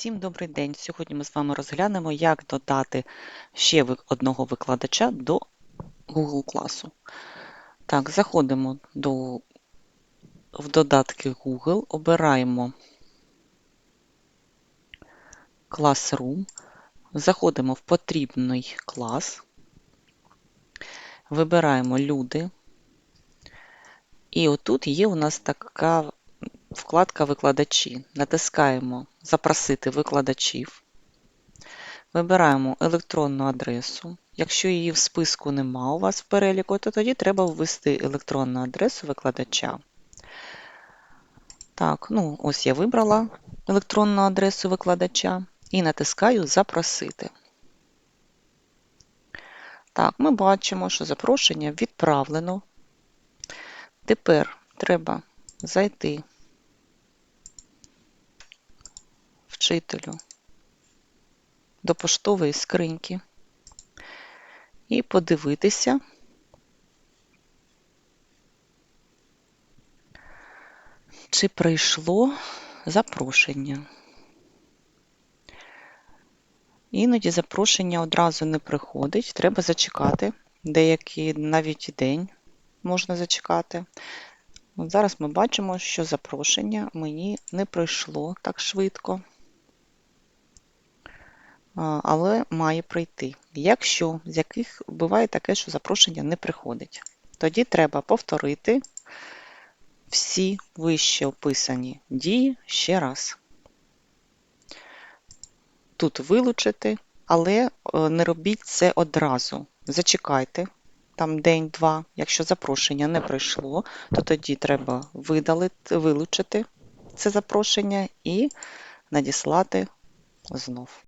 Всім добрий день! Сьогодні ми з вами розглянемо, як додати ще одного викладача до Google класу. Так, заходимо до, в додатки Google, обираємо Classroom, заходимо в потрібний клас, вибираємо люди. І отут є у нас така вкладка Викладачі. Натискаємо Запросити викладачів. Вибираємо електронну адресу. Якщо її в списку нема у вас в переліку, то тоді треба ввести електронну адресу викладача. Так, ну ось я вибрала електронну адресу викладача і натискаю Запросити. Так, ми бачимо, що запрошення відправлено. Тепер треба зайти вчителю до поштової скриньки. І подивитися, чи прийшло запрошення. Іноді запрошення одразу не приходить, треба зачекати, деякий навіть день можна зачекати. От Зараз ми бачимо, що запрошення мені не прийшло так швидко, але має прийти. Якщо з яких буває таке, що запрошення не приходить, тоді треба повторити всі вище описані дії ще раз. Тут вилучити, але е, не робіть це одразу. Зачекайте там день-два. Якщо запрошення не прийшло, то тоді треба видалити, вилучити це запрошення і надіслати знов.